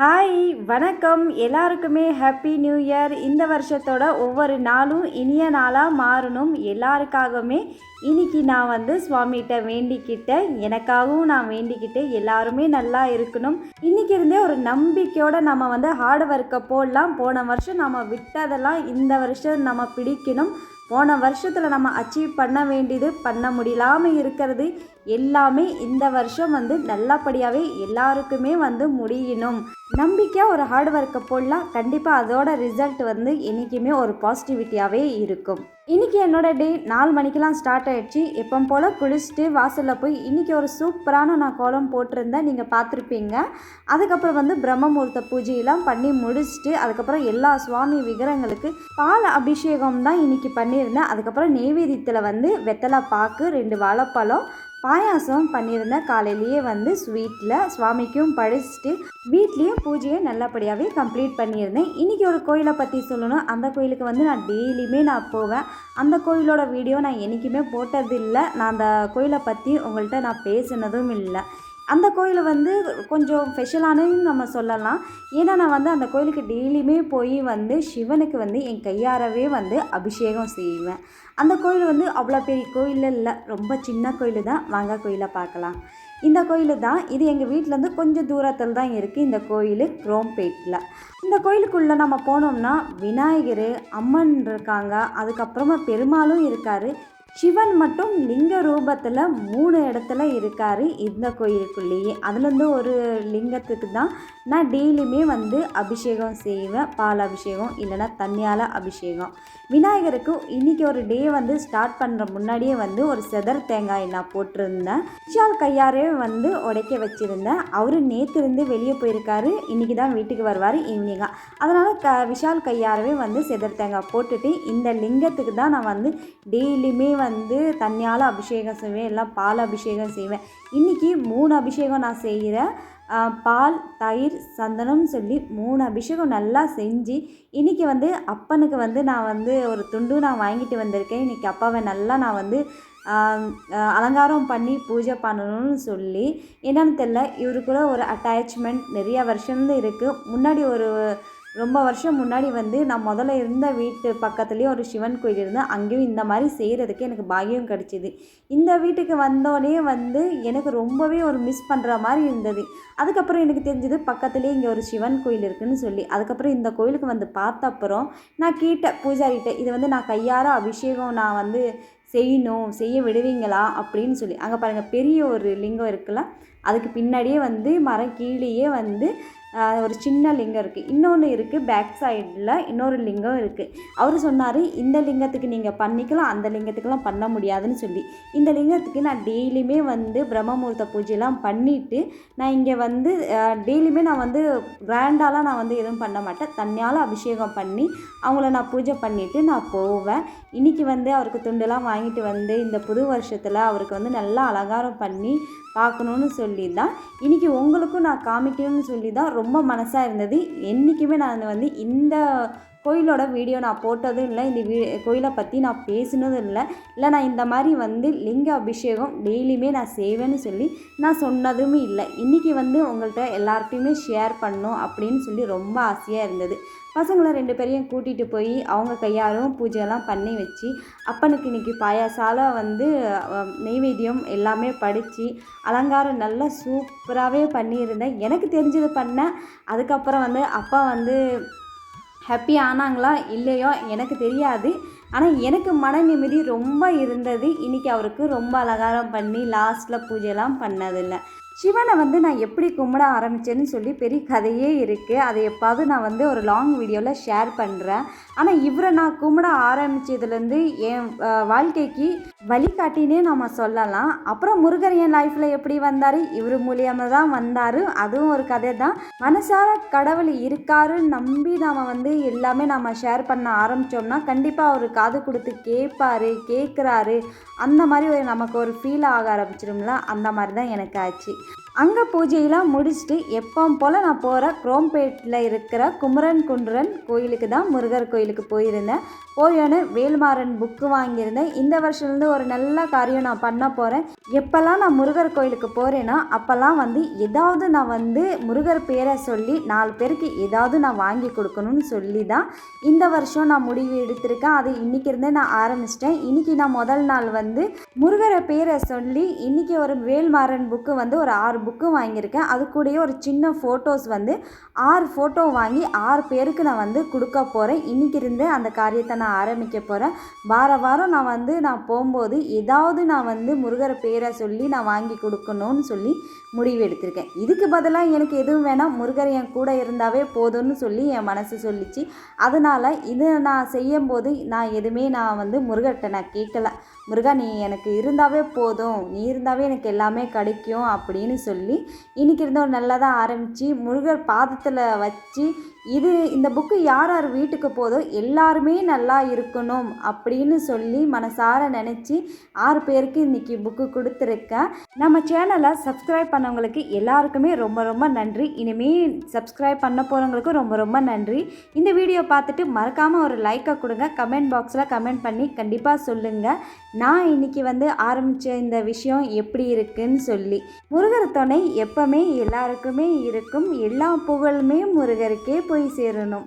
Hi வணக்கம். எல்லாருக்குமே happy new year இந்த வருஷத்தோட ஒவ்வொரு நாளும் இனிய நாளாக மாறணும். எல்லாருக்காகவுமே இன்னைக்கு நான் வந்து சுவாமிகிட்ட வேண்டிக்கிட்டேன். எனக்காகவும் நான் வேண்டிக்கிட்டு எல்லாருமே நல்லா இருக்கணும். இன்னைக்கு இருந்தே ஒரு நம்பிக்கையோடு நம்ம வந்து ஹார்ட் ஒர்க்கை போடலாம். போன வருஷம் நம்ம விட்டதெல்லாம் இந்த வருஷம் நம்ம பிடிக்கணும். போன வருஷத்தில் நம்ம அச்சீவ் பண்ண வேண்டியது பண்ண முடியலாமல் இருக்கிறது. எல்லாமே இந்த வருஷம் வந்து நல்லபடியாகவே எல்லாருக்குமே வந்து முடியணும். நம்பிக்கையாக ஒரு ஹார்ட் ஒர்க்கை போடலாம் கண்டிப்பாக அதோட ரிசல்ட் வந்து என்றைக்குமே ஒரு பாசிட்டிவிட்டியாகவே இருக்கும். இன்றைக்கி என்னோட டே நாலு மணிக்கெலாம் ஸ்டார்ட் ஆகிடுச்சு எப்போ போல் குளிச்சுட்டு வாசலில் போய் இன்றைக்கி ஒரு சூப்பரான நான் கோலம் போட்டிருந்தேன். நீங்கள் பார்த்துருப்பீங்க. அதுக்கப்புறம் வந்து பிரம்மமூர்த்த பூஜையெல்லாம் பண்ணி முடிச்சுட்டு அதுக்கப்புறம் எல்லா சுவாமி விக்கிரங்களுக்கு பால் அபிஷேகம் தான் இன்றைக்கி பண்ணியிருந்தேன். அதுக்கப்புறம் நெய்வேதியத்தில் வந்து வெத்தலை பாக்கு ரெண்டு வாழைப்பழம் பாயாசம் பண்ணியிருந்தேன் காலையிலேயே வந்து ஸ்வீட்டில் சுவாமிக்கும் பழிச்சிட்டு வீட்லேயும் பூஜையை நல்லபடியாகவே கம்ப்ளீட் பண்ணியிருந்தேன். இன்றைக்கி ஒரு கோயிலை பற்றி சொல்லணும். அந்த கோயிலுக்கு வந்து நான் டெய்லியுமே நான் போவேன். அந்த கோயிலோட வீடியோ நான் என்றைக்குமே போட்டதில்லை. நான் அந்த கோயிலை பற்றி உங்கள்கிட்ட நான் பேசினதும் இல்லை. அந்த கோயில் வந்து கொஞ்சம் ஸ்பெஷலானதுன்னு நம்ம சொல்லலாம். ஏன்னா நான் வந்து அந்த கோயிலுக்கு டெய்லியுமே போய் வந்து சிவனுக்கு வந்து என் கையாரவே வந்து அபிஷேகம் செய்வேன். அந்த கோயில் வந்து அவ்வளோ பெரிய கோயில் இல்லை. ரொம்ப சின்ன கோயில் தான். வாங்க கோயிலை பார்க்கலாம். இந்த கோயில் தான். இது எங்கள் வீட்டிலேருந்து கொஞ்சம் தூரத்தில் தான் இருக்குது இந்த கோயில் குரோம்பேட்டில் இந்த கோயிலுக்குள்ளே நம்ம போனோம்னா விநாயகர் அம்மன் இருக்காங்க. அதுக்கப்புறமா பெருமாளும் இருக்கார். சிவன் மட்டும் லிங்க ரூபத்தில் மூணு இடத்துல இருக்கார் இந்த கோயிலுக்குள்ளேயே. அதுலேருந்து ஒரு லிங்கத்துக்கு தான் நான் டெய்லியுமே வந்து அபிஷேகம் செய்வேன் பால் அபிஷேகம் இல்லைன்னா தண்ணியால் அபிஷேகம். விநாயகருக்கு இன்றைக்கி ஒரு டே வந்து ஸ்டார்ட் பண்ணுற முன்னாடியே வந்து ஒரு செதர் தேங்காய் நான் போட்டிருந்தேன். விஷால் கையாரே வந்து உடைக்க வச்சுருந்தேன். அவர் நேற்றுலேருந்து வெளியே போயிருக்காரு இன்றைக்கி தான் வீட்டுக்கு வருவார் ஈவினிங்காக அதனால் க விஷால் கையாரவே வந்து செதர் தேங்காய் போட்டுட்டு இந்த லிங்கத்துக்கு தான் நான் வந்து டெய்லியுமே வந்து வந்து தண்ணியால் அபிஷேகம் செய்வேன் எல்லாம் பால் அபிஷேகம் செய்வேன். இன்றைக்கி மூணு அபிஷேகம் நான் செய்கிறேன் பால் தயிர் சந்தனம் சொல்லி மூணு அபிஷேகம் நல்லா செஞ்சு இன்றைக்கி வந்து அப்பனுக்கு வந்து நான் வந்து ஒரு துண்டு நான் வாங்கிட்டு வந்திருக்கேன். இன்றைக்கி அப்பாவை நல்லா நான் வந்து அலங்காரம் பண்ணி பூஜை பண்ணணும்னு சொல்லி என்னன்னு தெரில இவருக்குள்ள ஒரு அட்டாச்மெண்ட் நிறைய வருஷம்தான் இருக்குது முன்னாடி ஒரு ரொம்ப வருஷம் முன்னாடி வந்து நான் முதல்ல இருந்த வீட்டு பக்கத்துலேயே ஒரு சிவன் கோயில் இருந்தேன் அங்கேயும் இந்த மாதிரி செய்கிறதுக்கு எனக்கு பாக்கியம் கிடச்சிது. இந்த வீட்டுக்கு வந்தோடனே வந்து எனக்கு ரொம்பவே ஒரு மிஸ் பண்ணுற மாதிரி இருந்தது. அதுக்கப்புறம் எனக்கு தெரிஞ்சது பக்கத்துலேயே இங்கே ஒரு சிவன் கோயில் இருக்குதுன்னு சொல்லி. அதுக்கப்புறம் இந்த கோயிலுக்கு வந்து பார்த்த அப்புறம் நான் கேட்டேன் பூஜாரிகிட்ட இது வந்து நான் கையால் அபிஷேகம் நான் வந்து செய்யணும் செய்ய விடுவீங்களா? அப்படின்னு சொல்லி. அங்கே பாருங்கள் பெரிய ஒரு லிங்கம் இருக்குல்ல? அதுக்கு பின்னாடியே வந்து மரம் கீழேயே வந்து ஒரு சின்ன லிங்கம் இருக்குது இன்னொன்று இருக்குது பேக் சைடில் இன்னொரு லிங்கம் இருக்குது அவர் சொன்னார் இந்த லிங்கத்துக்கு நீங்கள் பண்ணிக்கலாம் அந்த லிங்கத்துக்கெலாம் பண்ண முடியாதுன்னு சொல்லி. இந்த லிங்கத்துக்கு நான் டெய்லியுமே வந்து பிரம்மமுகூர்த்த பூஜையெல்லாம் பண்ணிவிட்டு நான் இங்கே வந்து டெய்லியுமே நான் வந்து கிராண்டாலாம் நான் வந்து எதுவும் பண்ண மாட்டேன். தண்ணியால் அபிஷேகம் பண்ணி அவங்கள நான் பூஜை பண்ணிவிட்டு நான் போவேன். இன்றைக்கி வந்து அவருக்கு துண்டெல்லாம் வாங்கிட்டு வந்து இந்த புது வருஷத்தில் அவருக்கு வந்து நல்லா அலங்காரம் பண்ணி பார்க்கணுன்னு சொல்லி தான் இன்றைக்கி உங்களுக்கும் நான் காமிக்கணும்னு சொல்லி தான் ரொம்ப மனசாக இருந்தது. என்றைக்குமே நான் வந்து இந்த கோயிலோட வீடியோ நான் போட்டதும் இல்லை இந்த வீ கோயிலை பற்றி நான் பேசினதும் இல்லை. இல்லை நான் இந்த மாதிரி வந்து லிங்க அபிஷேகம் டெய்லியுமே நான் செய்வேன்னு சொல்லி நான் சொன்னதும் இல்லை. இன்றைக்கி வந்து உங்கள்கிட்ட எல்லார்ட்டையுமே ஷேர் பண்ணணும் அப்படின்னு சொல்லி ரொம்ப ஆசையாக இருந்தது. பசங்களை ரெண்டு பேரையும் கூட்டிகிட்டு போய் அவங்க கையாலும் பூஜையெல்லாம் பண்ணி வச்சு அப்பனுக்கு இன்றைக்கி பாயாசால வந்து நெய்வேத்தியம் எல்லாமே படித்து அலங்காரம் நல்லா சூப்பராகவே பண்ணியிருந்தேன். எனக்கு தெரிஞ்சது பண்ணேன். அதுக்கப்புறம் வந்து அப்பா வந்து ஹாப்பி ஆனாங்களா? இல்லையோ? எனக்கு தெரியாது. ஆனால் எனக்கு மன நிம்மதி ரொம்ப இருந்தது. இன்றைக்கி அவருக்கு ரொம்ப அலங்காரம் பண்ணி லாஸ்ட்டில் பூஜைலாம் பண்ணதில்லை. சிவனை வந்து நான் எப்படி கும்பிட ஆரம்பித்தேன்னு சொல்லி பெரிய கதையே இருக்குது அதை எப்பாவது நான் வந்து ஒரு லாங் வீடியோவில் ஷேர் பண்ணுறேன் ஆனால் இவரை நான் கும்பிட ஆரம்பித்ததுலேருந்து என் வாழ்க்கைக்கு வழிகாட்டினே நம்ம சொல்லலாம். அப்புறம் முருகர் என் லைஃப்பில் எப்படி வந்தார்? இவர் மூலியமாக தான் வந்தார். அதுவும் ஒரு கதை தான். மனசார கடவுள் இருக்காருன்னு நம்பி நாம் வந்து எல்லாமே நம்ம ஷேர் பண்ண ஆரம்பித்தோம்னா கண்டிப்பாக அவர் காது கொடுத்து கேட்பாரு கேட்குறாரு அந்த மாதிரி ஒரு நமக்கு ஒரு ஃபீல் ஆக ஆரம்பிச்சிடும்ல? அந்த மாதிரி தான் எனக்கு ஆச்சு. அங்கே பூஜையெல்லாம் முடிச்சுட்டு எப்பவும் போல் நான் போகிற குரோம்பேட்டில் இருக்கிற குமரன் குன்றன் கோயிலுக்கு தான் முருகர் கோயிலுக்கு போயிருந்தேன். போயோன்னு வேல்மாறன் புக்கு வாங்கியிருந்தேன். இந்த வருஷத்துலேருந்து ஒரு நல்ல காரியம் நான் பண்ண போகிறேன் எப்போல்லாம் நான் முருகர் கோயிலுக்கு போகிறேன்னா அப்போல்லாம் வந்து ஏதாவது நான் வந்து முருகர் பேரை சொல்லி நாலு பேருக்கு ஏதாவது நான் வாங்கி கொடுக்கணும்னு சொல்லி தான் இந்த வருஷம் நான் முடிவு எடுத்திருக்கேன். அது இன்றைக்கி இருந்தே நான் ஆரம்பிச்சிட்டேன். இன்றைக்கி நான் முதல் நாள் வந்து முருகரை பேரை சொல்லி இன்றைக்கி ஒரு வேல்மாறன் புக்கு வந்து ஒரு ஆறு புக்கும் வாங்கியிருக்கேன். அது கூடயே ஒரு சின்ன ஃபோட்டோஸ் வந்து ஆறு ஃபோட்டோ வாங்கி ஆறு பேருக்கு நான் வந்து கொடுக்க போகிறேன் இன்றைக்கி இருந்து அந்த காரியத்தை நான் ஆரம்பிக்க போகிறேன் வார வாரம் நான் வந்து நான் போகும்போது ஏதாவது நான் வந்து முருகர் பேரை சொல்லி நான் வாங்கி கொடுக்கணும்னு சொல்லி முடிவு எடுத்திருக்கேன். இதுக்கு பதிலாக எனக்கு எதுவும் வேணாம். முருகர் என் கூட இருந்தாவே போதும்னு சொல்லி என் மனசு சொல்லிச்சு. அதனால் இது நான் செய்யும்போது நான் எதுவுமே நான் வந்து முருகர்கிட்ட நான் கேட்கல. முருகா நீ எனக்கு இருந்தாவே போதும். நீ இருந்தாவே எனக்கு எல்லாமே கிடைக்கும் அப்படின்னு சொல்லி இன்றைக்கி இருந்த ஒரு நல்லதாக ஆரம்பித்து முருகர் பாதத்தில் வச்சு இது இந்த புக்கு யார் யார் வீட்டுக்கு போதோ எல்லாருமே நல்லா இருக்கணும் அப்படின்னு சொல்லி மனசார நினச்சி ஆறு பேருக்கு இன்றைக்கி புக்கு கொடுத்துருக்கேன் நம்ம சேனலை சப்ஸ்கிரைப் பண்ணவங்களுக்கு எல்லாருக்குமே ரொம்ப ரொம்ப நன்றி. இனிமேல் சப்ஸ்கிரைப் பண்ண போகிறவங்களுக்கும் ரொம்ப ரொம்ப நன்றி. இந்த வீடியோ பார்த்துட்டு மறக்காமல் ஒரு லைக்கை கொடுங்க. கமெண்ட் பாக்ஸில் கமெண்ட் பண்ணி கண்டிப்பாக சொல்லுங்கள் நான் இன்றைக்கி வந்து ஆரம்பித்த இந்த விஷயம் எப்படி இருக்குன்னு சொல்லி. முருகர் துணை எப்போவுமே எல்லாருக்குமே இருக்கும். எல்லா புகழுமே முருகருக்கே போய் சேரணும்.